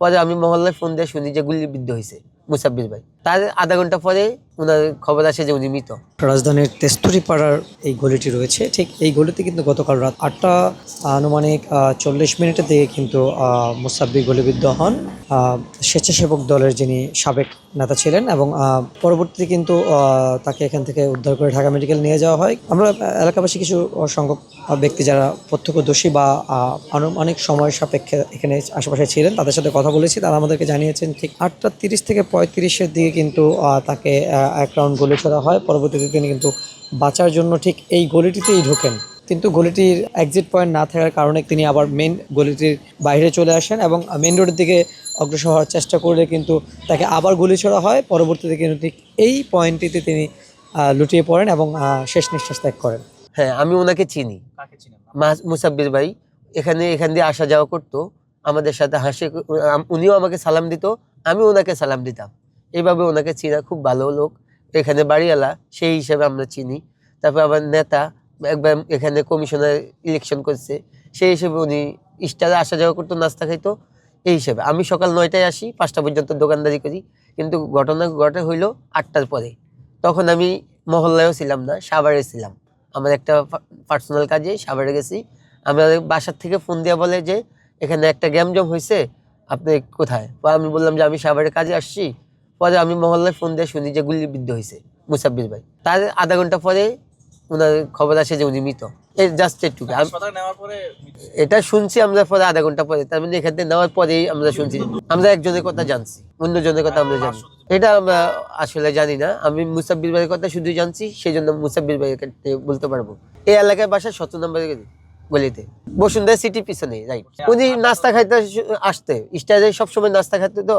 পরে আমি মহল্লায় ফোন দিয়ে শুনি যে গুলিবিদ্ধ হয়েছে মুসাব্বির ভাই। তার আধা ঘণ্টা পরে ওনার খবর আসে যে উনি মৃত। রাজধানীর তেস্তুরি পাড়ার এই গলিটি রয়েছে। ঠিক এই গলিতে কিন্তু গতকাল রাত আটটা আনুমানিক চল্লিশ মিনিটের দিকে কিন্তু মুসাব্বি গুলিবিদ্ধ হন। স্বেচ্ছাসেবক দলের যিনি সাবেক নেতা ছিলেন এবং পরবর্তীতে কিন্তু তাকে এখান থেকে উদ্ধার করে ঢাকা মেডিকেল নিয়ে যাওয়া হয়। আমরা এলাকাবাসী কিছু সংখ্যক ব্যক্তি যারা প্রত্যক্ষদর্শী বা আনুমানিক সময় সাপেক্ষে এখানে আশেপাশে ছিলেন, তাদের সাথে কথা বলেছি। তারা আমাদেরকে জানিয়েছেন, ঠিক আটটা তিরিশ থেকে পঁয়ত্রিশের দিকে কিন্তু তাকে এক রাউন্ড গুলি ছোড়া হয়। পরবর্তীতে তিনি কিন্তু বাঁচার জন্য ঠিক এই গলিটিতেই ঢোকেন। কিন্তু গলিটির এক্সিট পয়েন্ট না থাকার কারণে তিনি আবার মেন গলিটির বাইরে চলে আসেন এবং মেন রোডের দিকে অগ্রসর হওয়ার চেষ্টা করলে কিন্তু তাকে আবার গুলি ছোড়া হয়। পরবর্তীতে কিন্তু ঠিক এই পয়েন্টটিতে তিনি লুটিয়ে পড়েন এবং শেষ নিঃশ্বাস ত্যাগ করেন। হ্যাঁ আমি ওনাকে চিনি। মা- মুসাব্বির ভাই। এখানে এখান দিয়ে আসা যাওয়া করতো। আমাদের সাথে হাসি উনিও আমাকে সালাম দিত আমি ওনাকে সালাম দিতাম। এইভাবে ওনাকে চিনা খুব ভালো লোক। এখানে বাড়িওয়ালা, সেই হিসাবে আমরা চিনি। তারপর আবার নেতা, একবার এখানে কমিশনার ইলেকশন করছে, সেই হিসেবে উনি স্টারে আসা যাওয়া করতো, নাস্তা খাইতো, এই হিসেবে। আমি সকাল নয়টায় আসি, পাঁচটা পর্যন্ত দোকানদারি করি, কিন্তু ঘটনা ঘটে হইল আটটার পরে। তখন আমি মহল্লায়ও ছিলাম না, সাভারে ছিলাম। আমার একটা পার্সোনাল কাজে সাভারে গেছি। আমাদের বাসার থেকে ফোন দিয়ে বলে যে, এখানে একটা গ্যাম জম হয়েছে আপনি কোথায়? আমি বললাম যে, আমি সাভারের কাজে আসছি পরে আমি মহল্লায় ফোন দিয়ে শুনি যে গুলিবিদ্ধ হয়েছে মুসাব্বির ভাই। তার আধা ঘণ্টা পরে ওনার খবর আসে যে উনি মৃত। এই জাস্ট এটা শুনছি আমরা পরে আধা ঘণ্টা পরে। তার মানে এখান থেকে নেওয়ার পরেই আমরা শুনছি। আমরা একজনের কথা জানছি অন্যজনের কথা আমরা জানি। এটা আমরা আসলে জানি না। আমি মুসাব্বির ভাইয়ের কথা শুধু জানছি সেই জন্য মুসাব্বির ভাইয়ের বলতে পারব। এই এলাকায় বাসা সত্তর নম্বরের গলিতে। বসুন্ধরা সিটি পিছনে রাইট উনি নাস্তা খাইতে আসতে। স্টারে সবসময় নাস্তা খাইতে তো?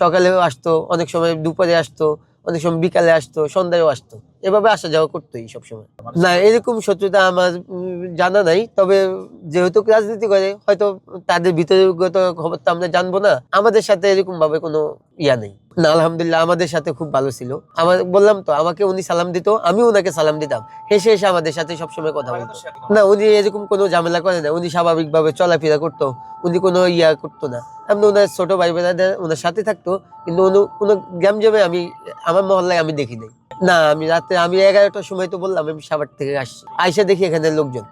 সকালেও আসতো, অনেক সময় দুপুরে আসতো, অনেক সময় বিকালে আসতো, সন্ধ্যায়ও আসতো। এভাবে আসা যাওয়া করতোই সবসময়। না, এরকম শত্রুতা আমার জানা নাই, তবে যেহেতু রাজনীতি করে, হয়তো তাদের ভিতরগত খবর তো আমরা জানব না। আমাদের সাথে এরকম ভাবে কোনো ইয়া নেই। না, আলহামদুলিল্লাহ আমাদের সাথে খুব ভালো ছিল। আমার, বললাম তো, আমাকে উনি সালাম দিত, আমি ওনাকে সালাম দিতাম। হেসে হেসে আমাদের সাথে সবসময় কথা বলতো। না, উনি এরকম কোনো ঝামেলা করে না, উনি স্বাভাবিকভাবে চলাফেরা করতো, উনি কোনো ইয়া করতো না। এমনি ওনার ছোট ভাই বোনাদের ওনার সাথে থাকতো, কিন্তু কোনো গ্যাম জমে আমি, আমার মহল্লায় আমি দেখি নাই। না, আমি রাতে, আমি এগারোটার সময় তো বললাম, আমি সাবার থেকে আসছি। আইসা দেখি এখানে লোকজন।